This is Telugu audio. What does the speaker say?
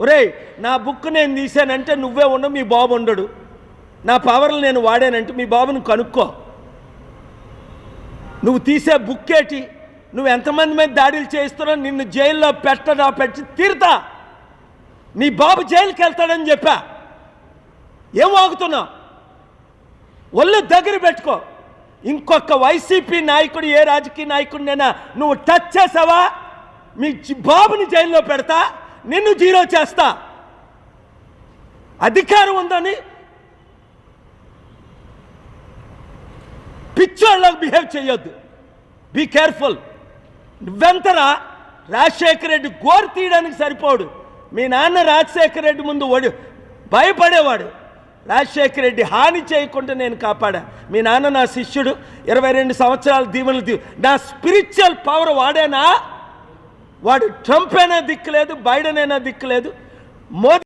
ఒరేయ్ నా బుక్ నేను తీసానంటే నువ్వే ఉండవు మీ బాబు ఉండడు. నా పవర్లు నేను వాడానంటే మీ బాబుని కనుక్కో. నువ్వు తీసే బుక్ ఏటి? నువ్వు ఎంతమంది మీద దాడులు చేస్తున్నావు నిన్ను జైల్లో పెట్టడా పెట్టి తీరుతా. నీ బాబు జైలుకి వెళ్తాడని చెప్పా. ఏం వాగుతున్నావు? ఒళ్ళు దగ్గర పెట్టుకో. ఇంకొక వైసీపీ నాయకుడు ఏ రాజకీయ నాయకుడినైనా నువ్వు టచ్ చేసావా? మీ బాబుని జైల్లో పెడతా. నిన్ను జీరో చేస్తా. అధికారం ఉందని పిచ్చోళ్ళకు బిహేవ్ చేయొద్దు. బీ కేర్ఫుల్ నువ్వెంతరా రాజశేఖర రెడ్డి గోరు తీయడానికి సరిపోడు. మీ నాన్న రాజశేఖర రెడ్డి ముందు ఓడి భయపడేవాడు. రాజశేఖర రెడ్డి హాని చేయకుండా నేను కాపాడా. మీ నాన్న నా శిష్యుడు. ఇరవై రెండు సంవత్సరాల దీవెనలు నా స్పిరిచువల్ పవర్ వాడేనా? వాడు ట్రంప్ అయినా దిక్కు లేదు బైడెన్ అయినా దిక్కులేదు మోదీ